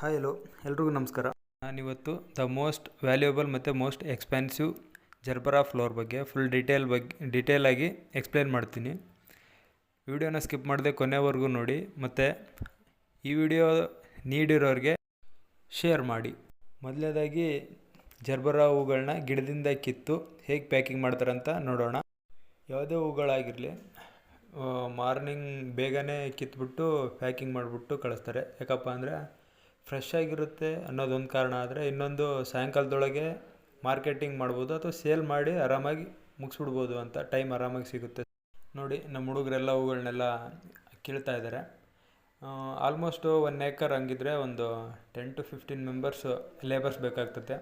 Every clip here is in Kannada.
Hi, hello. ಎಲ್ರಿಗೂ ನಮಸ್ಕಾರ. ನಾನಿವತ್ತು ದ ಮೋಸ್ಟ್ ವ್ಯಾಲ್ಯೂಯಬಲ್ ಮತ್ತು ಮೋಸ್ಟ್ ಎಕ್ಸ್ಪೆನ್ಸಿವ್ ಜರ್ಬರಾ ಫ್ಲೋರ್ ಬಗ್ಗೆ ಫುಲ್ ಡೀಟೇಲ್ ಬಗ್ಗೆ ಡೀಟೇಲಾಗಿ ಎಕ್ಸ್ಪ್ಲೇನ್ ಮಾಡ್ತೀನಿ. ವಿಡಿಯೋನ ಸ್ಕಿಪ್ ಮಾಡದೆ ಕೊನೆವರೆಗೂ ನೋಡಿ ಮತ್ತು ಈ ವಿಡಿಯೋ ನೀಡಿರೋರಿಗೆ ಶೇರ್ ಮಾಡಿ. ಮೊದಲನೇದಾಗಿ ಜರ್ಬರಾ ಹೂಗಳನ್ನ ಗಿಡದಿಂದ ಕಿತ್ತು ಹೇಗೆ ಪ್ಯಾಕಿಂಗ್ ಮಾಡ್ತಾರಂತ ನೋಡೋಣ. ಯಾವುದೇ ಹೂಗಳಾಗಿರಲಿ ಮಾರ್ನಿಂಗ್ ಬೇಗನೆ ಕಿತ್ಬಿಟ್ಟು ಪ್ಯಾಕಿಂಗ್ ಮಾಡಿಬಿಟ್ಟು ಕಳಿಸ್ತಾರೆ. ಯಾಕಪ್ಪ ಅಂದರೆ ಫ್ರೆಶ್ ಆಗಿರುತ್ತೆ ಅನ್ನೋದೊಂದು ಕಾರಣ. ಆದರೆ ಇನ್ನೊಂದು ಸಾಯಂಕಾಲದೊಳಗೆ ಮಾರ್ಕೆಟಿಂಗ್ ಮಾಡ್ಬೋದು ಅಥವಾ ಸೇಲ್ ಮಾಡಿ ಆರಾಮಾಗಿ ಮುಗಿಸ್ಬಿಡ್ಬೋದು ಅಂತ ಟೈಮ್ ಆರಾಮಾಗಿ ಸಿಗುತ್ತೆ. ನೋಡಿ, ನಮ್ಮ ಹುಡುಗರೆಲ್ಲ ಹೂಗಳನ್ನೆಲ್ಲ ಕೀಳ್ತಾ ಇದ್ದಾರೆ ಆಲ್ಮೋಸ್ಟು ಒನ್ ಏಕರ್ ಹಂಗಿದ್ರೆ ಒಂದು ten to fifteen members labours ಬೇಕಾಗ್ತದೆ.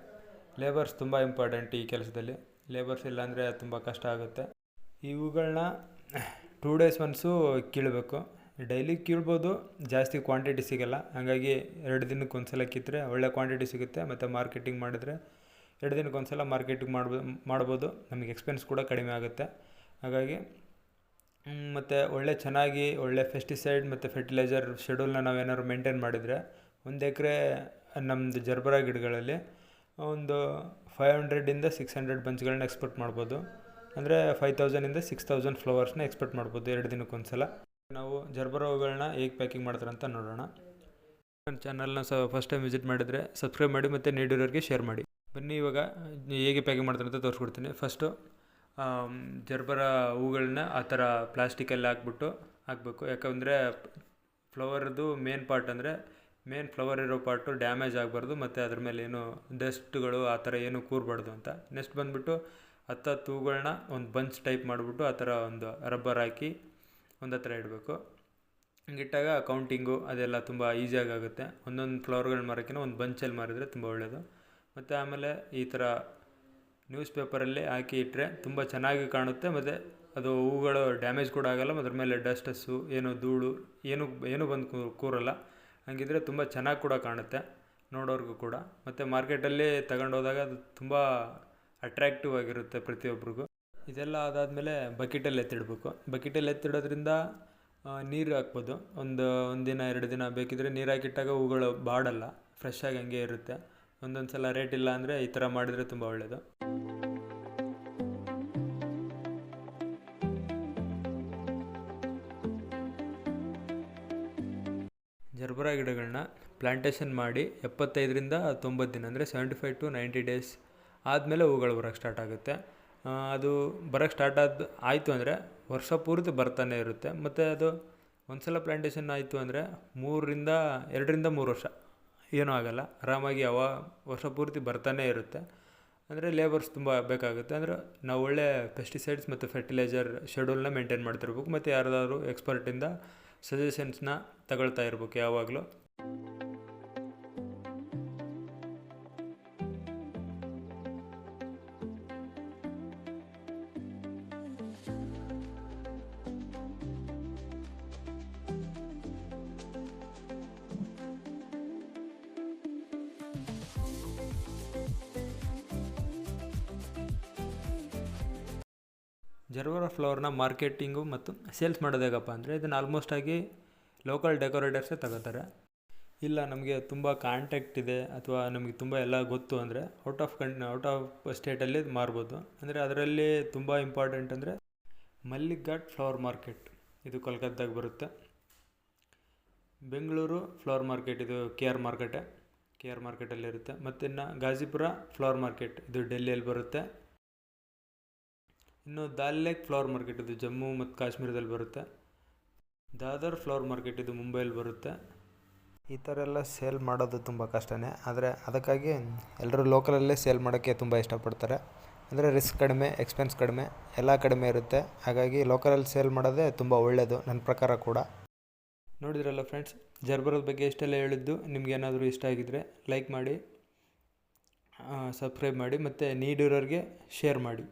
ಲೇಬರ್ಸ್ ತುಂಬ ಇಂಪಾರ್ಟೆಂಟ್ ಈ ಕೆಲಸದಲ್ಲಿ. ಲೇಬರ್ಸ್ ಇಲ್ಲಾಂದರೆ ತುಂಬ ಕಷ್ಟ ಆಗುತ್ತೆ. ಇವುಗಳನ್ನ ಟೂ ಡೇಸ್ ಒನ್ಸು ಕೀಳಬೇಕು. ಡೈಲಿ ಕೀಳ್ಬೋದು, ಜಾಸ್ತಿ ಕ್ವಾಂಟಿಟಿ ಸಿಗೋಲ್ಲ. ಹಾಗಾಗಿ ಎರಡು ದಿನಕ್ಕೆ ಒಂದು ಸಲ ಕಿತ್ತರೆ ಒಳ್ಳೆ ಕ್ವಾಂಟಿಟಿ ಸಿಗುತ್ತೆ. ಮತ್ತು ಮಾರ್ಕೆಟಿಂಗ್ ಮಾಡಿದರೆ ಎರಡು ದಿನಕ್ಕೆ ಒಂದು ಸಲ ಮಾರ್ಕೆಟಿಂಗ್ ಮಾಡ್ಬೋ, ಮಾಡ್ಬೋದು. ನಮಗೆ ಎಕ್ಸ್ಪೆನ್ಸ್ ಕೂಡ ಕಡಿಮೆ ಆಗುತ್ತೆ. ಹಾಗಾಗಿ ಮತ್ತು ಒಳ್ಳೆ ಚೆನ್ನಾಗಿ ಒಳ್ಳೆ ಫೆಸ್ಟಿಸೈಡ್ ಮತ್ತು ಫರ್ಟಿಲೈಸರ್ ಶೆಡ್ಯೂಲ್ನ ನಾವೇನಾದ್ರು ಮೇಂಟೈನ್ ಮಾಡಿದರೆ ಒಂದು ಎಕರೆ ನಮ್ಮದು ಜರ್ಬರಾ ಗಿಡಗಳಲ್ಲಿ ಒಂದು ಫೈವ್ ಹಂಡ್ರೆಡಿಂದ ಸಿಕ್ಸ್ ಹಂಡ್ರೆಡ್ ಬಂಚ್ಗಳನ್ನ ಎಕ್ಸ್ಪೆಕ್ಟ್ ಮಾಡ್ಬೋದು. ಅಂದರೆ ಫೈವ್ ತೌಸಂಡಿಂದ ಸಿಕ್ಸ್ ತೌಸಂಡ್ ಫ್ಲವರ್ಸ್ನ ಎಕ್ಸ್ಪೆಕ್ಟ್ ಮಾಡ್ಬೋದು ಎರಡು ದಿನಕ್ಕೆ ಒಂದು ಸಲ ನಾವು ಜರ್ಬರೋಗಳನ್ನ ಹೇಗೆ ಪ್ಯಾಕಿಂಗ್ ಮಾಡ್ತಾರೆ ಅಂತ ನೋಡೋಣ ನನ್ನ ಚಾನಲ್ನ ಸ ಫಸ್ಟ್ ಟೈಮ್ ವಿಸಿಟ್ ಮಾಡಿದರೆ ಸಬ್ಸ್ಕ್ರೈಬ್ ಮಾಡಿ ಮತ್ತು ನೀಡಿರೋರಿಗೆ ಶೇರ್ ಮಾಡಿ. ಬನ್ನಿ ಇವಾಗ ಹೇಗೆ ಪ್ಯಾಕಿಂಗ್ ಮಾಡ್ತಾರೆ ಅಂತ ತೋರಿಸ್ಕೊಡ್ತೀನಿ. ಫಸ್ಟು ಜರ್ಬರ ಹೂಗಳನ್ನ ಆ ಥರ ಪ್ಲಾಸ್ಟಿಕಲ್ಲಿ ಹಾಕ್ಬಿಟ್ಟು ಹಾಕಬೇಕು. ಯಾಕಂದರೆ ಫ್ಲವರ್ದು ಮೇನ್ ಪಾರ್ಟ್ ಅಂದರೆ ಮೇನ್ ಫ್ಲವರ್ ಇರೋ ಪಾರ್ಟು ಡ್ಯಾಮೇಜ್ ಆಗಬಾರ್ದು ಮತ್ತು ಅದ್ರ ಮೇಲೆ ಏನು ಡಸ್ಟ್ಗಳು ಆ ಥರ ಏನು ಕೂರಬಾರ್ದು ಅಂತ. ನೆಕ್ಸ್ಟ್ ಬಂದುಬಿಟ್ಟು ಹತ್ತತ್ತು ಹತ್ತು ಹೂಗಳನ್ನ ಒಂದು ಬಂಚ್ ಟೈಪ್ ಮಾಡಿಬಿಟ್ಟು ಆ ಥರ ಒಂದು ರಬ್ಬರ್ ಹಾಕಿ ಒಂದು ಹತ್ರ ಇಡಬೇಕು. ಹಂಗಿಟ್ಟಾಗ ಕೌಂಟಿಂಗು ಅದೆಲ್ಲ ತುಂಬ ಈಸಿಯಾಗಿ ಆಗುತ್ತೆ. ಒಂದೊಂದು ಫ್ಲವರ್ಗಳು ಮಾರೋಕ್ಕಿಂತ ಒಂದು ಬಂಚಲ್ಲಿ ಮಾರಿದರೆ ತುಂಬ ಒಳ್ಳೆಯದು ಮತ್ತು ಆಮೇಲೆ ಈ ಥರ ನ್ಯೂಸ್ ಪೇಪರಲ್ಲಿ ಹಾಕಿ ಇಟ್ಟರೆ ತುಂಬ ಚೆನ್ನಾಗಿ ಕಾಣುತ್ತೆ. ಮತ್ತು ಅದು ಹೂಗಳು ಡ್ಯಾಮೇಜ್ ಕೂಡ ಆಗೋಲ್ಲ ಅದ್ರ ಮೇಲೆ ಡಸ್ಟಸ್ಸು ಏನು ಧೂಳು, ಏನು ಏನು ಬಂದು ಕೂರಲ್ಲ. ಹಂಗಿದ್ರೆ ತುಂಬ ಚೆನ್ನಾಗಿ ಕೂಡ ಕಾಣುತ್ತೆ ನೋಡೋರ್ಗೂ ಕೂಡ. ಮತ್ತು ಮಾರ್ಕೆಟಲ್ಲಿ ತಗೊಂಡೋದಾಗ ಅದು ತುಂಬ ಅಟ್ರ್ಯಾಕ್ಟಿವ್ ಆಗಿರುತ್ತೆ ಪ್ರತಿಯೊಬ್ಬರಿಗೂ ಇದೆಲ್ಲ ಅದಾದಮೇಲೆ ಬಕೆಟಲ್ಲಿ ಎತ್ತಿಡಬೇಕು. ಬಕೆಟಲ್ಲಿ ಎತ್ತಿಡೋದ್ರಿಂದ ನೀರು ಹಾಕ್ಬೋದು. ಒಂದು ಒಂದಿನ ದಿನ, ಎರಡು ದಿನ ಬೇಕಿದ್ರೆ ನೀರು ಹಾಕಿಟ್ಟಾಗ ಹೂಗಳು ಬಾಡಲ್ಲ ಫ್ರೆಶ್ ಆಗಿ ಹಂಗೆ ಇರುತ್ತೆ. ಒಂದೊಂದು ಸಲ ರೇಟ್ ಇಲ್ಲ ಅಂದರೆ ಈ ಥರ ಮಾಡಿದರೆ ತುಂಬ ಒಳ್ಳೆಯದು ಜರ್ಬರ ಗಿಡಗಳನ್ನ ಪ್ಲಾಂಟೇಷನ್ ಮಾಡಿ ಎಪ್ಪತ್ತೈದರಿಂದ ತೊಂಬತ್ತು ದಿನ ಅಂದರೆ seventy five to ninety days ಆದಮೇಲೆ ಹೂಗಳು ಬರೋಕ್ಕೆ ಸ್ಟಾರ್ಟ್ ಆಗುತ್ತೆ. ಅದು ಬರೋಕ್ಕೆ ಸ್ಟಾರ್ಟ್ ಆದ, ಆಯಿತು ಅಂದರೆ ವರ್ಷ ಪೂರ್ತಿ ಬರ್ತಾನೆ ಇರುತ್ತೆ. ಮತ್ತು ಅದು ಒಂದು ಸಲ ಪ್ಲಾಂಟೇಷನ್ ಆಯಿತು ಅಂದರೆ ಮೂರರಿಂದ, ಎರಡರಿಂದ ಮೂರು ವರ್ಷ. ಏನೂ ಆಗೋಲ್ಲ. ಆರಾಮಾಗಿ ಯಾವ ವರ್ಷ ಪೂರ್ತಿ ಬರ್ತಾನೆ ಇರುತ್ತೆ. ಅಂದರೆ ಲೇಬರ್ಸ್ ತುಂಬ ಬೇಕಾಗುತ್ತೆ. ಅಂದರೆ ನಾವು ಒಳ್ಳೆ ಪೆಸ್ಟಿಸೈಡ್ಸ್ ಮತ್ತು ಫರ್ಟಿಲೈಸರ್ ಶೆಡ್ಯೂಲ್ನ ಮೇಂಟೈನ್ ಮಾಡ್ತಿರ್ಬೇಕು. ಮತ್ತು ಯಾರ್ದಾದ್ರು ಎಕ್ಸ್ಪರ್ಟಿಂದ ಸಜೆಷನ್ಸ್ನ ತಗೊಳ್ತಾ ಇರ್ಬೇಕು ಯಾವಾಗಲೂ. ಜರ್ಬರಾ ಫ್ಲವರ್ನ ಮಾರ್ಕೆಟಿಂಗು ಮತ್ತು ಸೇಲ್ಸ್ ಮಾಡೋದು ಹೇಗಪ್ಪ ಅಂದರೆ ಇದನ್ನು ಆಲ್ಮೋಸ್ಟ್ ಆಗಿ ಲೋಕಲ್ ಡೆಕೋರೇಟರ್ಸೇ ತಗೋತಾರೆ. ಇಲ್ಲ, ನಮಗೆ ತುಂಬ ಕಾಂಟ್ಯಾಕ್ಟ್ ಇದೆ ಅಥವಾ ನಮಗೆ ತುಂಬ ಎಲ್ಲ ಗೊತ್ತು ಅಂದರೆ ಔಟ್ ಆಫ್ ಕಂಟ್ ಔಟ್ ಆಫ್ ಸ್ಟೇಟಲ್ಲಿ ಮಾರ್ಬೋದು. ಅಂದರೆ ಅದರಲ್ಲಿ ತುಂಬ ಇಂಪಾರ್ಟೆಂಟ್ ಅಂದರೆ ಮಲ್ಲಿಗ್ ಘಾಟ್ ಫ್ಲವರ್ ಮಾರ್ಕೆಟ್ ಇದು ಕೋಲ್ಕತ್ತಾಗ ಬರುತ್ತೆ. ಬೆಂಗಳೂರು ಫ್ಲವರ್ ಮಾರ್ಕೆಟ್ ಇದು ಕೆ ಆರ್ ಮಾರ್ಕೆಟೆ. ಕೆ ಆರ್ ಮಾರ್ಕೆಟಲ್ಲಿರುತ್ತೆ. ಮತ್ತು ಇನ್ನು ಗಾಜಿಪುರ ಫ್ಲವರ್ ಮಾರ್ಕೆಟ್ ಇದು ಡೆಲ್ಲಿಯಲ್ಲಿ ಬರುತ್ತೆ. ಇನ್ನು ದಾಲ್ ಲೇಕ್ ಫ್ಲವರ್ ಮಾರ್ಕೆಟ್ ಇದು ಜಮ್ಮು ಮತ್ತು ಕಾಶ್ಮೀರದಲ್ಲಿ ಬರುತ್ತೆ. ದಾದರ್ ಫ್ಲವರ್ ಮಾರ್ಕೆಟ್ ಇದು ಮುಂಬೈಲಿ ಬರುತ್ತೆ. ಈ ಥರ ಎಲ್ಲ ಸೇಲ್ ಮಾಡೋದು ತುಂಬ ಕಷ್ಟನೇ. ಆದರೆ ಅದಕ್ಕಾಗಿ ಎಲ್ಲರೂ ಲೋಕಲಲ್ಲೇ ಸೇಲ್ ಮಾಡೋಕ್ಕೆ ತುಂಬ ಇಷ್ಟಪಡ್ತಾರೆ. ಅಂದರೆ ರಿಸ್ಕ್ ಕಡಿಮೆ, ಎಕ್ಸ್ಪೆನ್ಸ್ ಕಡಿಮೆ, ಎಲ್ಲ ಕಡಿಮೆ ಇರುತ್ತೆ. ಹಾಗಾಗಿ ಲೋಕಲಲ್ಲಿ ಸೇಲ್ ಮಾಡೋದೇ ತುಂಬ ಒಳ್ಳೆಯದು ನನ್ನ ಪ್ರಕಾರ ಕೂಡ. ನೋಡಿದ್ರಲ್ಲ ಫ್ರೆಂಡ್ಸ್, ಜರ್ಬರದ ಬಗ್ಗೆ ಇಷ್ಟೆಲ್ಲ ಹೇಳಿದ್ದು. ನಿಮಗೇನಾದರೂ ಇಷ್ಟ ಆಗಿದ್ದರೆ ಲೈಕ್ ಮಾಡಿ ಸಬ್ಸ್ಕ್ರೈಬ್ ಮಾಡಿ, ಮತ್ತು ನೀಡಿರೋರಿಗೆ ಶೇರ್ ಮಾಡಿ.